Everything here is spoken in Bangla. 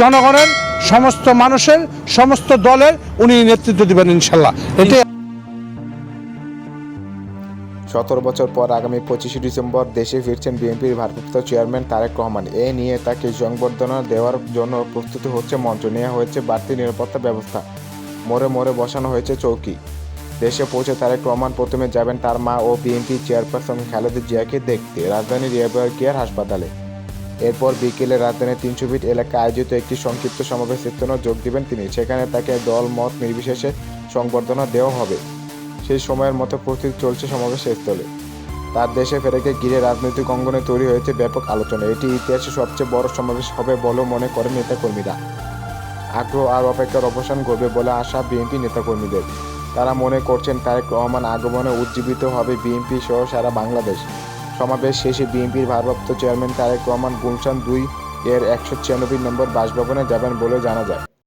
জনগণের, সমস্ত মানুষের, সমস্ত দলের উনি নেতৃত্ব দিবেন ইনশাল্লাহ। এটাই সতেরো বছর পর আগামী পঁচিশে ডিসেম্বর দেশে ফিরছেন বিএনপির ভারপ্রাপ্ত চেয়ারম্যান তারেক রহমান। এ নিয়ে তাকে সংবর্ধনা দেওয়ার জন্য প্রস্তুতি হচ্ছে মঞ্চ। নেওয়া হয়েছে বাড়তি নিরাপত্তা ব্যবস্থা। মোড়ে মোড়ে বসানো হয়েছে চৌকি। দেশে পৌঁছে তারেক রহমান প্রথমে যাবেন তার মা ও বিএনপি চেয়ারপারসন খালেদা জিয়াকে দেখতে। রাজধানীর রিয়াবহার কেয়ার হাসপাতালে। এরপর বিকেলে রাজধানীর তিনশো ফিট এলাকায় আয়োজিত একটি সংক্ষিপ্ত সমাবেশ যোগ দিবেন তিনি। সেখানে তাকে দল মত নির্বিশেষে সংবর্ধনা দেওয়া হবে। সেই সময়ের মতো প্রস্তুতি চলছে সমাবেশ স্থলে। তার দেশে ফেরাকে ঘিরে রাজনৈতিক অঙ্গনে তৈরি হয়েছে ব্যাপক আলোচনা। এটি ইতিহাসে সবচেয়ে বড় সমাবেশ হবে বলেও মনে করেন নেতাকর্মীরা। আগ্রহ আর অপেক্ষার অবসান ঘটবে বলে আশা বিএনপি নেতাকর্মীদের। তারা মনে করছেন তারেক রহমান আগমনে উজ্জীবিত হবে বিএনপি সহ সারা বাংলাদেশ। সমাবেশ শেষে বিএনপির ভারপ্রাপ্ত চেয়ারম্যান তারেক রহমান গুলশান দুই এর একশো ছিয়ানব্বই নম্বর বাসভবনে যাবেন বলে জানা যায়।